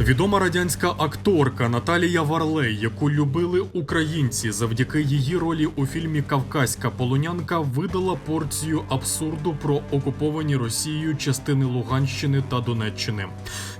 Відома радянська акторка Наталія Варлей, яку любили українці завдяки її ролі у фільмі Кавказька полонянка, видала порцію абсурду про окуповані Росією частини Луганщини та Донеччини.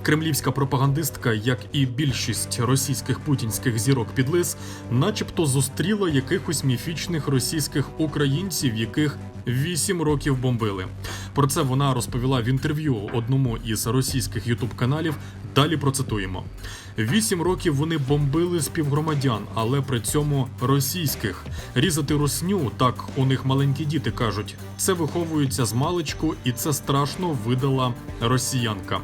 Кремлівська пропагандистка, як і більшість російських путінських зірок підлис, начебто зустріла якихось міфічних російських українців, яких вісім років бомбили. Про це вона розповіла в інтерв'ю одному із російських ютуб-каналів. Далі процитуємо: вісім років вони бомбили співгромадян, але при цьому російських. Різати русню, так у них маленькі діти кажуть. Це виховується з маличку, і це страшно видала росіянка.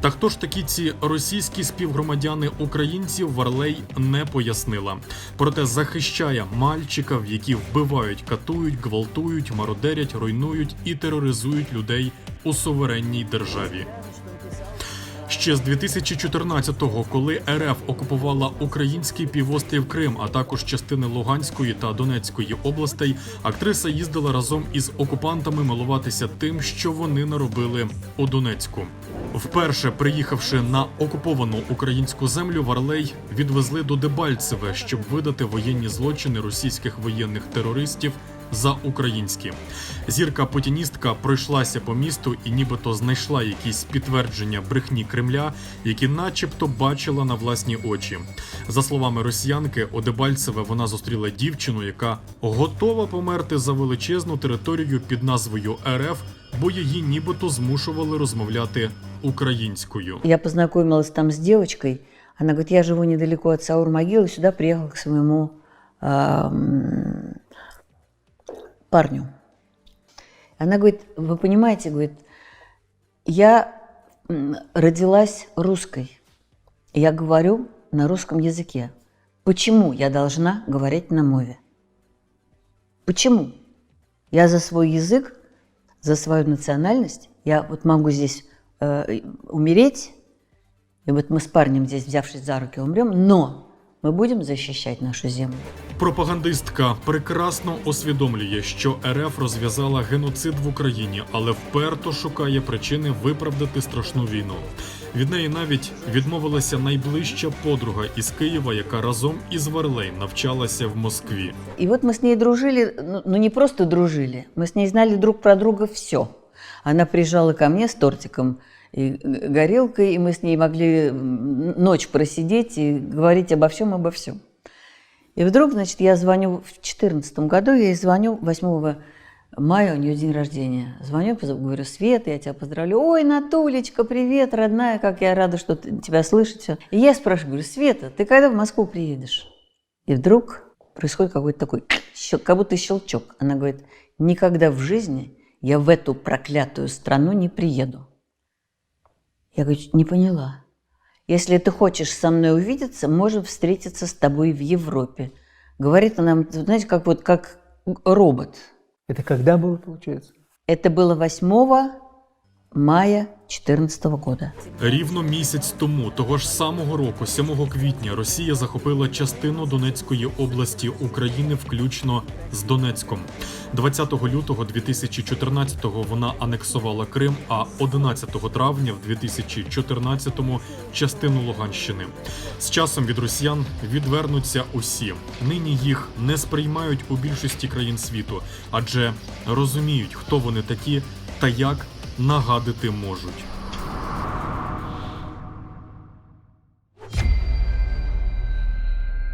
Та хто ж такі ці російські співгромадяни українців Варлей не пояснила. Проте захищає мальчиків, які вбивають, катують, гвалтують, мародерять, руйнують і тероризують людей у суверенній державі. Ще з 2014-го, коли РФ окупувала український півострів Крим, а також частини Луганської та Донецької областей, актриса їздила разом із окупантами милуватися тим, що вони наробили у Донецьку. Вперше приїхавши на окуповану українську землю, Варлей відвезли до Дебальцеве, щоб видати воєнні злочини російських воєнних терористів за українські. Зірка путіністка пройшлася по місту і нібито знайшла якісь підтвердження брехні Кремля, які начебто бачила на власні очі. За словами росіянки, у Дебальцеве вона зустріла дівчину, яка готова померти за величезну територію під назвою РФ, бо її нібито змушували розмовляти українською. Я познакомилась там с девочкой. Она говорит, я живу недалеко от Саур-могилы, сюда приехала к своему парню. Она говорит, вы понимаете, говорит, я родилась русской. Я говорю на русском языке. Почему я должна говорить на мове? Почему? Я за свой язык, за свою национальность, я вот могу здесь э, умереть, и вот мы с парнем здесь, взявшись за руки, умрем, но мы будем защищать нашу землю. Пропагандистка прекрасно усвідомлює, що РФ розв'язала геноцид в Україні, але вперто шукає причини виправдати страшну війну. Від неї навіть відмовилася найближча подруга із Києва, яка разом із Варлей навчалася в Москві. И вот мы с ней дружили, ну, ну не просто дружили, мы с ней знали друг про друга все. Она приезжала ко мне с тортиком И горелкой, и мы с ней могли ночь просидеть и говорить обо всем, обо всем. И вдруг, значит, я звоню в 2014 году, я ей звоню 8 мая, у нее день рождения. Звоню, говорю, Света, я тебя поздравляю. Ой, Натулечка, привет, родная, как я рада, что ты- тебя слышать. Всё. И я спрашиваю, говорю, Света, ты когда в Москву приедешь? И вдруг происходит какой-то такой, как будто щелчок. Она говорит, никогда в жизни я в эту проклятую страну не приеду. Я говорю, не поняла. Если ты хочешь со мной увидеться, можем встретиться с тобой в Европе. Говорит она, знаете, как вот как робот. Это когда было, получается? Это было 8 мая 2014 года. Рівно місяць тому, того ж самого року, 7 квітня, Росія захопила частину Донецької області України, включно з Донецьком. 20 лютого 2014-го вона анексувала Крим, а 11 травня в 2014-му частину Луганщини. З часом від росіян відвернуться усі. Нині їх не сприймають у більшості країн світу, адже розуміють, хто вони такі та як нагадити можуть.